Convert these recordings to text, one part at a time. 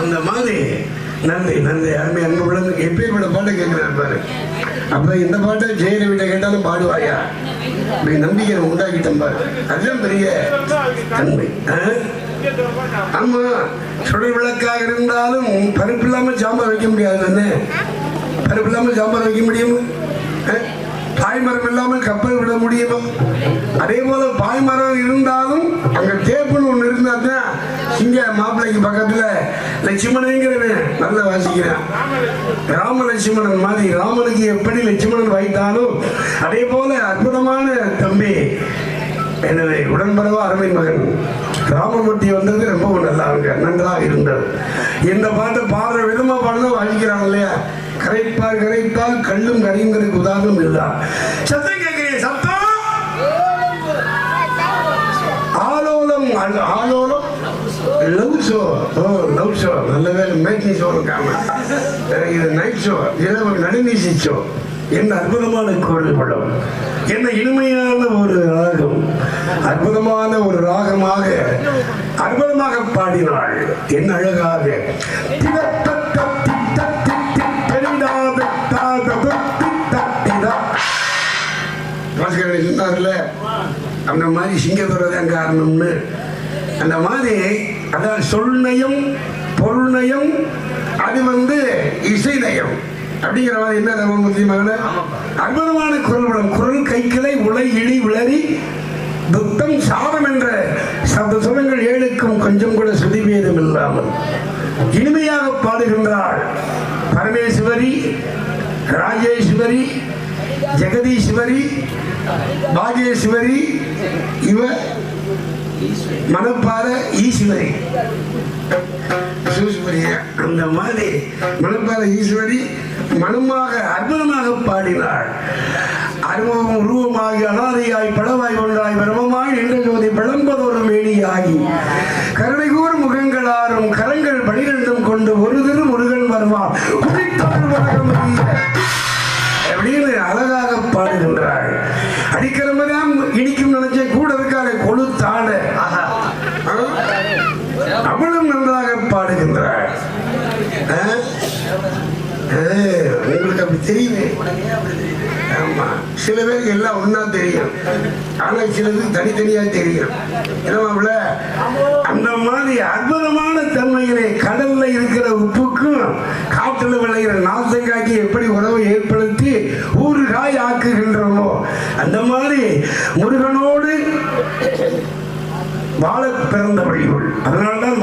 அந்த மாதிரி. நன்றி நன்றி. அருமை அன்பு உள்ளது எப்பேற்பட்ட பாட்டை கேட்கிறார் பாரு. அப்ப இந்த பாட்டை ஜெயலலிதா கேட்டாலும் பாடுவாயா? அப்படி நம்பிக்கை உண்டாக்கிட்டோம் பாரு. அதுதான் பெரிய தன்மை ஆ? ஆமா சுடர் விளக்காக இருந்தாலும் பருப்பு இல்லாம சாம்பார் வைக்க முடியாது தானே பருப்பு இல்லாம சாம்பார் வைக்க முடியும்? தாய்மரம் பாய்மரம் இல்லாமல் கப்பல் விட முடியுமா? அதே போல பாய்மரம் இருந்தாலும் அங்க தேப்புன்னு ஒண்ணு இருந்தா தான் இங்க மாப்பிள்ளைக்கு பக்கத்துல லட்சுமணங்கிறவன் நல்லா வாசிக்கிறான். ராம லட்சுமணன் மாதிரி ராமனுக்கு எப்படி லட்சுமணன் வைத்தானோ அதே போல அற்புதமான தம்பி எனவே உடன்படவா அருமை மகன். ராமமூர்த்தி வந்தது ரொம்ப நல்லா இருக்கு நன்றாக இருந்தது. இந்த பாட்டை பாடுற விதமா பாடுதான் வாசிக்கிறாங்க இல்லையா? கரைப்பார் கரைப்பால் கல்லும் கரையுங்கிறதுக்கு உதாரணம் இல்ல. சத்தம் கேட்கிறீங்க சத்தம்? ஆலோலம் ஆலோலம்? லவ் ஷோ ஓ லவ் ஷோ நல்ல வேலை மேட்னி ஷோ இருக்காம இது நைட் ஷோ இரவு நடுநீசி ஷோ என்ன அற்புதமான கோவில் படம். என்ன இனிமையான ஒரு ராகம். அற்புதமான ஒரு ராகமாக அற்புதமாக பாடினாள். என்ன அழகாக. திடத்தத்த திட்டெரிடாத சொன்னார்ல அந்த மாதிரி சிங்கத்துறை காரணம்னு. அந்த மாதிரி அதான் சொல்நயம் பொருள்நயம் அது வந்து இசைநயம். அப்படிங்கிற மாதிரி என்ன ராமமூர்த்தி மகன அற்புதமான குரல் குரல் கைக்கிளை உலை இழி விளரி துத்தம் சாதம் என்ற சப்த சுகங்கள் ஏழுக்கும் கொஞ்சம் கூட சுதிபேதம் இல்லாமல் இனிமையாக பாடுகின்றாள் பரமேஸ்வரி ராஜேஸ்வரி ஜெகதீஸ்வரி பாகேஸ்வரி இவ மணப்பாற ஈஸ்வரி. அந்த மாதிரி மணப்பாற ஈஸ்வரி மனமாக அற்புதமாக பாடினாள். அருமம் உருவமாகி அனாதையாய் படவாய் ஒன்றாய் பிரமமாய் நின்ற ஜோதி பிளம்பதொரு மேனியாகி. கருணை கூறும் முக உங்களுக்கு அப்படி தெரியுது ஆமா. சில பேருக்கு எல்லாம் ஒன்னா தெரியும். ஆனா சிலருக்கு தனித்தனியா தெரியும். என்னமாப்ல அந்த மாதிரி அற்புதமான தன்மையிலே கடல்ல இருக்கிற உப்புக்கும் காற்றுல விளைகிற நாசங்காய்க்கு எப்படி உறவை ஏற்படுத்தி ஊறுகாய் ஆக்குகின்றனோ அந்த மாதிரி முருகனோடு வாழ பிறந்த வழிகள். அதனால்தான்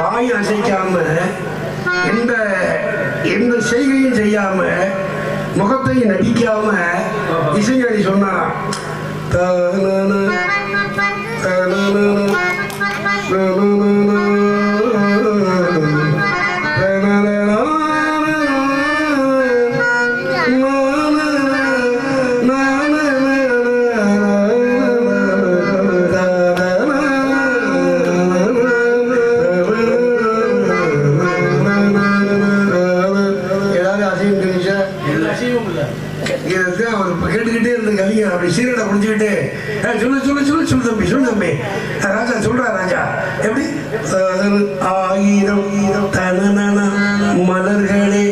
வாய் அசைக்காம எந்த எந்த செய்கையும் செய்யாம முகத்தை நடிக்காம இசைஞானி சொன்னா தானன, சொல்லு சொல்லு சொல்லு சொல்லு தம்பி சொல்லு தம்பி. ராஜா சொல்றா ராஜா. எப்படி? அஹ், ஆயிரம் தன மலர்களே.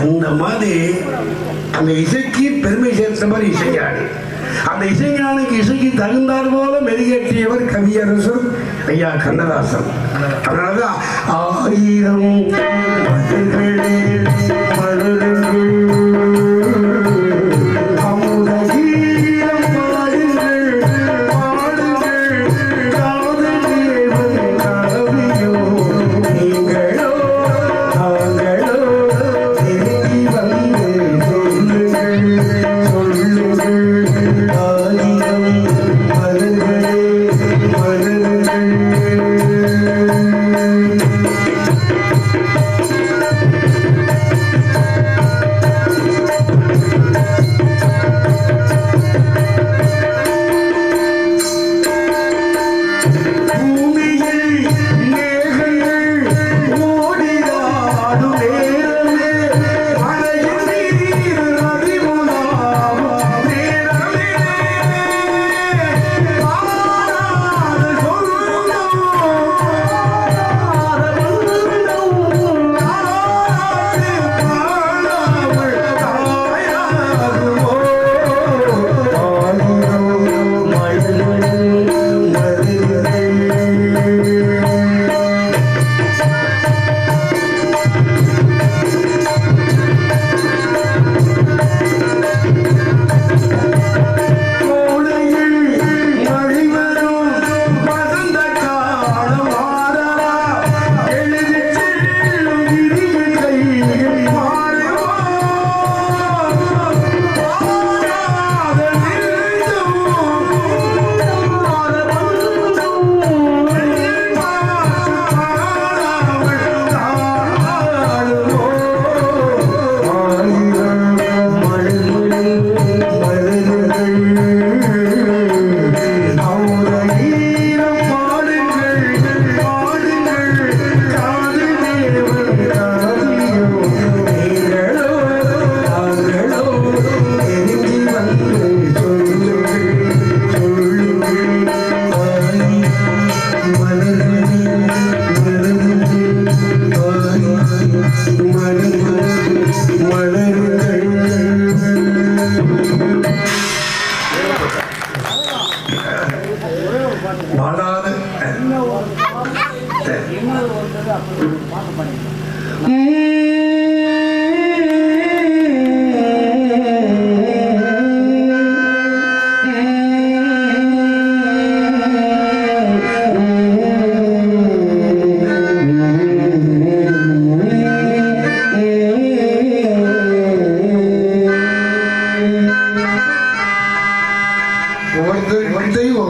அந்த மாதிரி அந்த இசைக்கு பெருமை சேர்த்த மாதிரி இசைஞானி. அந்த இசைஞானிக்கு இசைக்கு தகுந்தார் போல மெருகேற்றியவர் கவியரசர் ஐயா கண்ணதாசன். அதனாலதான் ஆயிரம்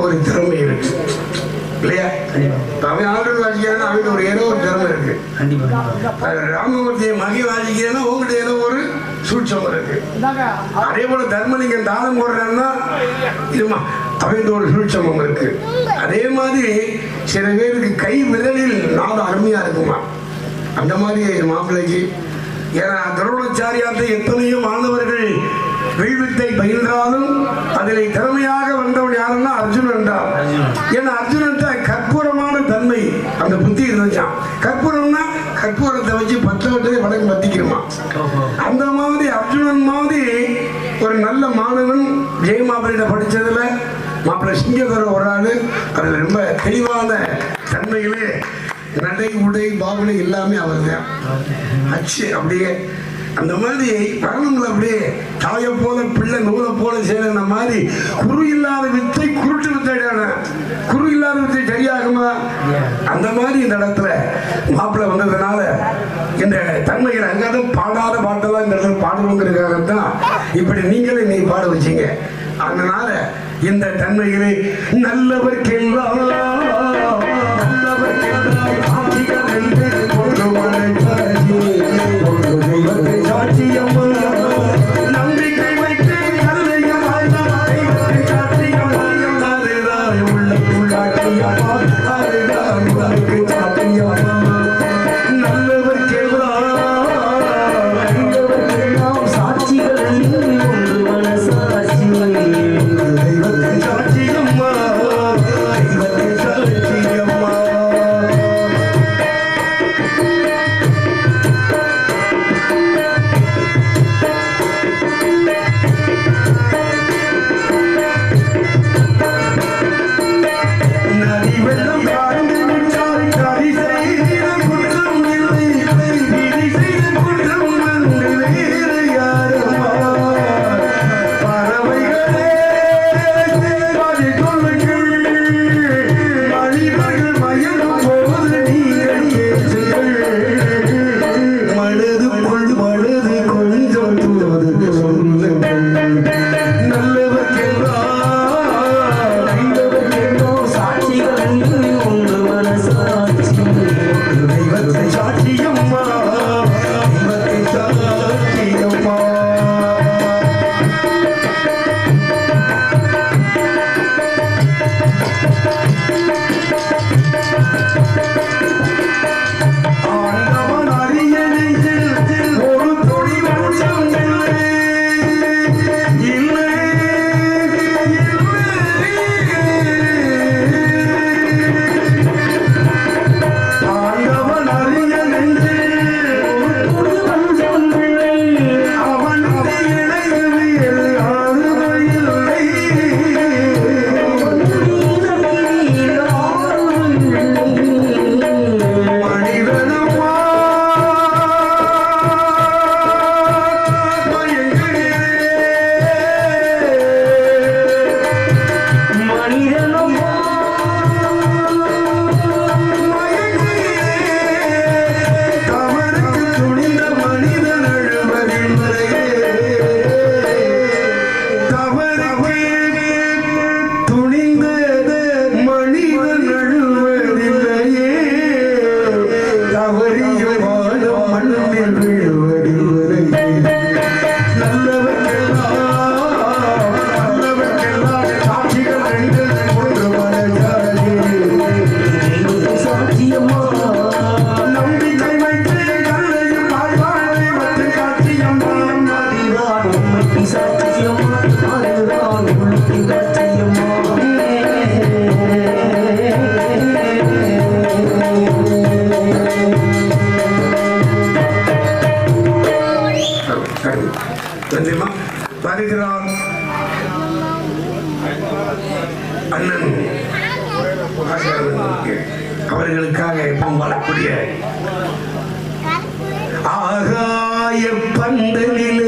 ஒவ்வொரு திறமை இருக்கு. இல்லையா? அவன் ஆடல் வாசிக்கிறான் ஒரு ஏதோ ஒரு திறமை இருக்கு. அது ராமமூர்த்தியை மகி வாசிக்கிறேன்னா உங்ககிட்ட ஏதோ ஒரு சூட்சம் இருக்கு. அதே போல தர்மலிங்கம் தானம் போடுறான்னா இதுமா அவன் ஒரு சூட்சமம் இருக்கு. அதே மாதிரி சில பேருக்கு கை விரலில் நாதம் அருமையா இருக்குமா? அந்த மாதிரி மாப்பிள்ளைக்கு. ஏன்னா துரோணாச்சாரியாத்தை எத்தனையோ மாணவர்கள் வில்வித்தை பயின்றாலும் அதனை திறமையாக வந்தவன் யாருன்னா அர்ஜுனன் தான் ஏன்னா அர்ஜுனன்ட்ட கற்பூரமான தன்மை அந்த புத்தி இருந்துச்சான் கற்பூரம்னா கற்பூரத்தை வச்சு பத்து வட்டத்தை வடக்கு பத்திக்கிறோமா. அந்த மாதிரி அர்ஜுனன் மாதிரி ஒரு நல்ல மாணவன் ஜெயமாபரியிட படிச்சதுல மாப்பிள்ள சிங்கதர ஒரு ஆளு. அதுல ரொம்ப தெளிவான தன்மையிலே நடை உடை பாவனை எல்லாமே அவர் தான் அச்சு அப்படியே அந்த மாதிரி வரணுங்கள அப்படியே தாயை போல பிள்ளை நூலை போல செய்யற மாதிரி குரு இல்லாத வித்தை குருட்டு வித்தைடான குரு இல்லாத வித்தை சரியாகுமா? அந்த மாதிரி இந்த இடத்துல மாப்பிள்ளை வந்ததுனால இந்த தன்மைகள் அங்காதான் பாடாத பாட்டெல்லாம் இந்த இடத்துல பாடணுங்கிறதுக்காகத்தான் இப்படி நீங்களே நீ பாட வச்சீங்க. அதனால இந்த தன்மைகளை நல்லவர்க்கெல்லாம் நல்லவர்க்கெல்லாம் அண்ணன் அவர்களுக்காக எப்பவும் வரக்கூடிய ஆகாய பந்தலிலே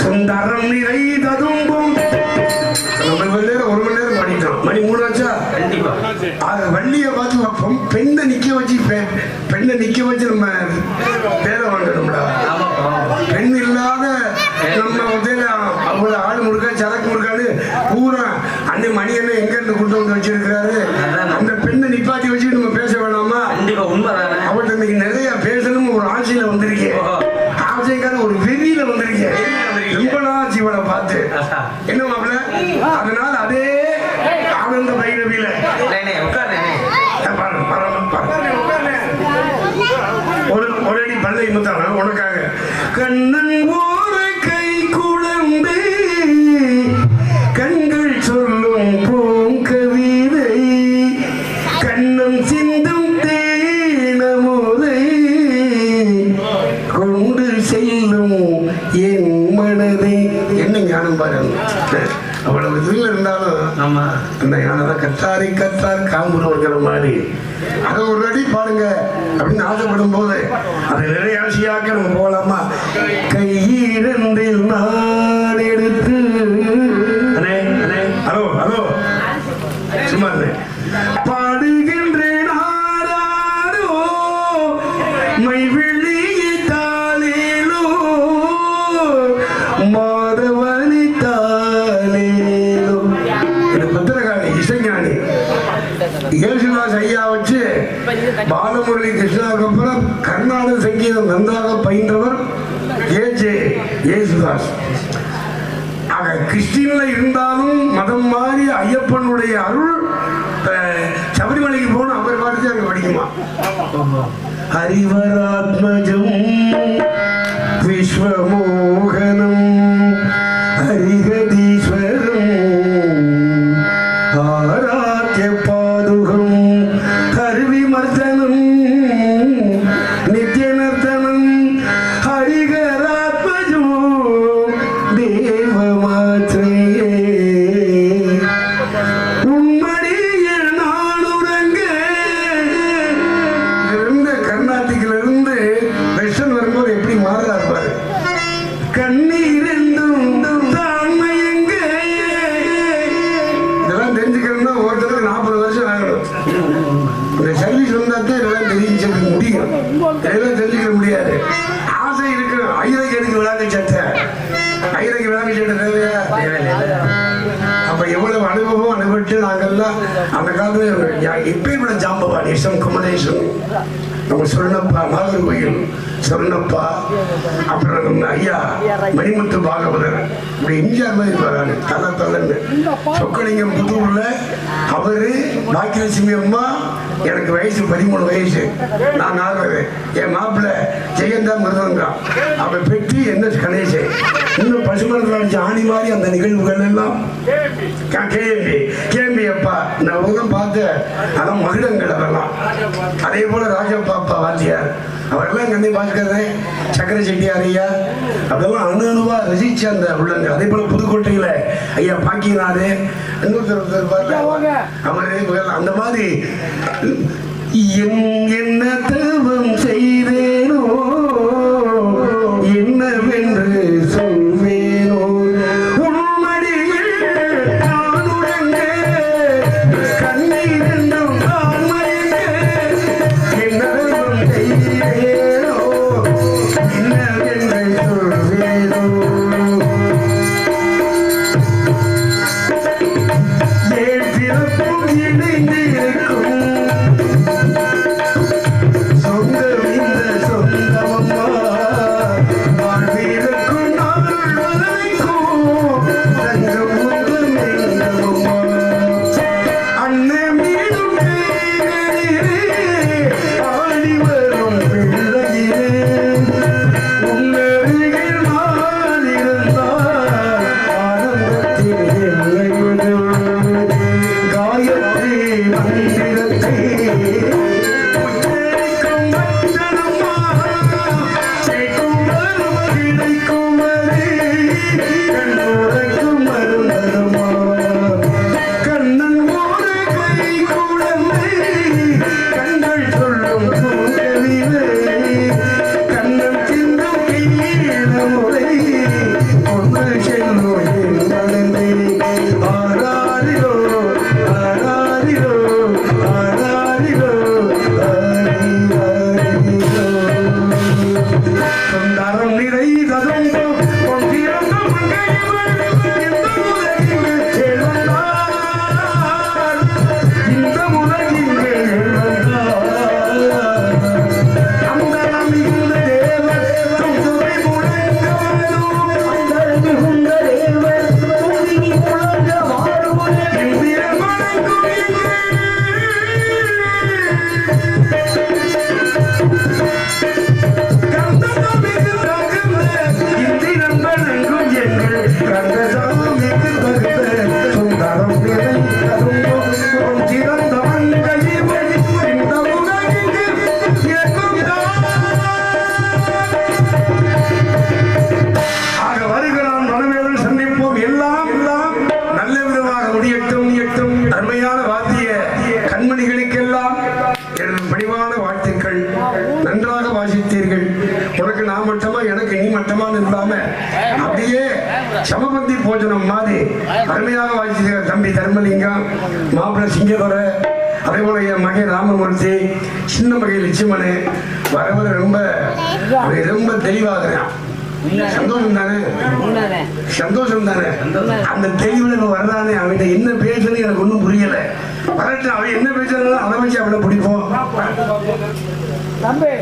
சுந்தரம் நிறை ததும்பும். நம்ம மணி நேரம் ஒரு மணி நேரம் பாடிட்டோம் மணி மூணு ஆச்சா? ஆக வள்ளியை பார்த்து வைப்போம். பெண்ணை நிக்க வச்சு பெண்ணை நிக்க வச்சு நம்ம பேரை வாங்கணும்டா. பெண் இல்லாத நம்ம உதவில அவ்வளவு ஆள் முழுக்க சரக்கு முழுக்கான்னு பூரா அன்னை மணி என்ன எங்க இருந்து கொண்டு வந்து வச்சிருக்கிறாரு அதான். அந்த பெண்ணை நிப்பாட்டி வச்சுட்டு நம்ம பேச வேணாமா கண்டிப்பா உண்மைதானே அவர்கிட்ட இன்னைக்கு நிறைய பேசணும் ஒரு ஆசையில வந்திருக்கேன் ஓஹோ. ஆசைக்கான ஒரு வெறியில வந்திருக்கேன் வெறியில வந்திருக்கீங்க. ரொம்ப நாள் ஜீவனை பார்த்து ஆஹா. என்ன மாப்பிள்ள அதனால அதே ஆனந்த பைரவியில நே உட்கார் நே பாருங்க, பாருங்க, பாருங்க. ஒரு பல்லை முத்தான? உனக்காக. கண்ணன் ஒரு கை குழந்தை கண்கள் சொல்லும் பூங்கவிதை கண்ணம் சிந்தும் தேனமுதை கொண்டு செல்லும் என் மனதை. என்ன ஞானம் பாருங்க அவ்வளவு இதில் இருந்தாலும் ஆமா. அந்த யானை கத்தாரை கத்தார் காம்புறவங்கிற மாதிரி. அதை ஒரு அடி பாருங்க அப்படின்னு ஆசைப்படும் போது பாலமுரளி கிருஷ்ணாவுக்கு அப்புறம் கர்நாடக சங்கீதம் நன்றாக பயின்றவர் ஏஜே இயேசுதாஸ் ஆக கிறிஸ்டின்ல இருந்தாலும் மதம் மாறி ஐயப்பனுடைய அருள் சபரிமலைக்கு போன அவர் பாட்டு அங்க படிக்குமா ஹரிவராத்மஜம் விஸ்வமோகனம் சொன்னப்பா அப்புறம் ஐயா மணிமுத்து பாகவதர் இப்படி எம்ஜிஆர் மாதிரி வராரு தலை தலைன்னு. சொக்கலிங்கம் புதூர்ல அவரு பாக்கியலட்சுமி அம்மா எனக்கு வயசு பதிமூணு வயசு. நான் ஆகுறது என் மாப்பிள்ளை ஜெயந்தா மிருதங்கம் அவ பெற்று என்ன கணேசன் இன்னும் பசுமரத்தில் அடிச்ச ஆணி மாதிரி அந்த நிகழ்வுகள் எல்லாம். கேம்பி கேம்பி அப்பா. நான் உலகம் பார்த்து அதான் மகிழங்கள் அதெல்லாம். அதே போல ராஜப்பா அப்பா வாத்தியார். அவரெல்லாம் கண்ணை பார்க்கிறேன். சக்கர செட்டியார் ஐயா அதெல்லாம் அணு அணுவா ரசிச்ச அந்த உள்ளங்க. அதே போல புதுக்கோட்டையில ஐயா பாக்கியநாடு அவரு அந்த மாதிரி. என் என்ன தவம் செய்தேனோ லட்சுமணு வர வர ரொம்ப அவன் ரொம்ப தெளிவாகிறான் சந்தோஷம் தானே? சந்தோஷம் தானே? அந்த தெளிவுல இப்ப வர்றானே அவன் என்ன பேசுன்னு எனக்கு ஒண்ணும் புரியல. வரட்டும் அவன் என்ன பேசுறானோ அதை வச்சு அவனை பிடிப்போம். தம்பி.